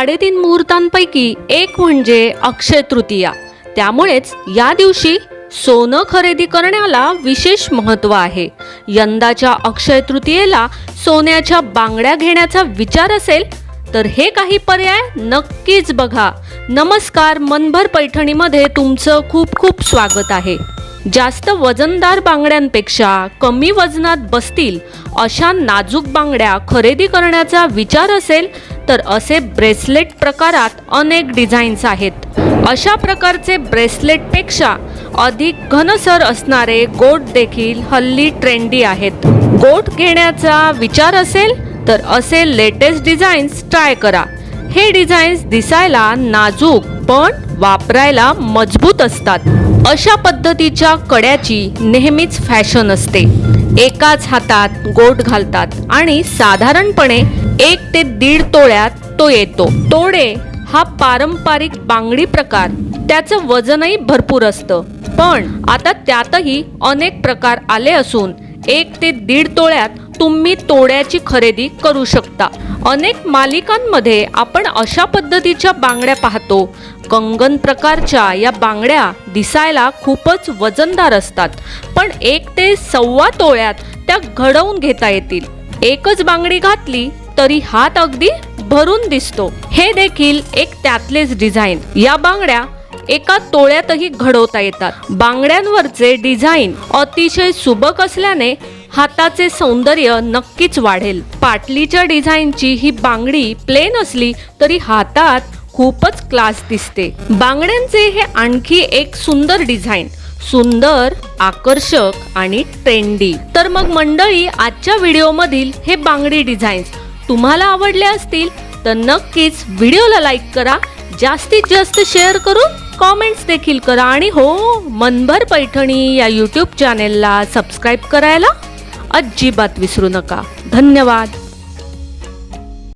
साडेतीन मुहूर्तांपैकी एक म्हणजे अक्षय तृतीया. त्यामुळेच या दिवशी सोनं खरेदी करण्याला विशेष महत्त्व आहे. यंदाच्या अक्षय तृतीयेला सोन्याच्या बांगड्या घेण्याचा विचार असेल तर हे काही पर्याय नक्कीच बघा. नमस्कार मनभर पैठणीमध्ये तुमचं खूप खूप स्वागत आहे. जास्त वजनदार बांगड्यांपेक्षा कमी वजनात बसतील अशा नाजूक बांगड्या खरेदी करण्याचा विचार असेल तर असे ब्रेसलेट प्रकारात अनेक डिझाईन्स आहेत. अशा प्रकारचे ब्रेसलेटपेक्षा अधिक घनसर असणारे गोट देखील हल्ली ट्रेंडी आहेत. गोट घेण्याचा विचार असेल तर असे लेटेस्ट डिझाईन्स ट्राय करा. हे डिझाईन्स दिसायला नाजूक पण वापरायला मजबूत असतात. अशा पद्धतीच्या कड्याची नेहमीच फॅशन असते. एकाच हातात गोट घालतात आणि साधारणपणे एक ते दीड तोळ्यात तो येतो. तोडे हा पारंपरिक बांगडी प्रकार. त्याचं वजनही भरपूर असतं. पण आता त्यातही अनेक प्रकार आले असून एक ते दीड तोळ्यात तुम्ही तोड्याची खरेदी करू शकता. अनेक मालिकांमध्ये आपण अशा पद्धतीच्या बांगड्या पाहतो. कंगन प्रकारच्या या बांगड्या दिसायला खूपच वजनदार असतात. पण एक ते सव्वा तोळ्यात त्या घडवून घेता येतील. एकच बांगडी घातली तरी हात अगदी भरून दिसतो. हे देखील एक त्यातलेच डिझाईन. या बांगड्या एका तोळ्यातही घडवता येतात. बांगड्यांवरचे डिझाईन अतिशय सुबक असल्याने हाताचे सौंदर्य नक्कीच वाढेल. पाटलीच्या डिझाईनची ही बांगडी प्लेन असली तरी हातात खूपच क्लास दिसते. बांगड्यांचे हे आणखी एक सुंदर डिझाईन. सुंदर आकर्षक आणि ट्रेंडी. तर मग मंडळी आजच्या व्हिडिओमधील हे बांगडी डिझाईन्स तुम्हाला आवडले असतील तर नक्कीच व्हिडिओला लाईक करा जास्तीत जास्त शेअर करून कॉमेंट्स देखील करा आणि हो मनभर पैठणी या यूट्यूब चॅनेलला सबस्क्राईब करायला अजिबात विसरू नका. धन्यवाद.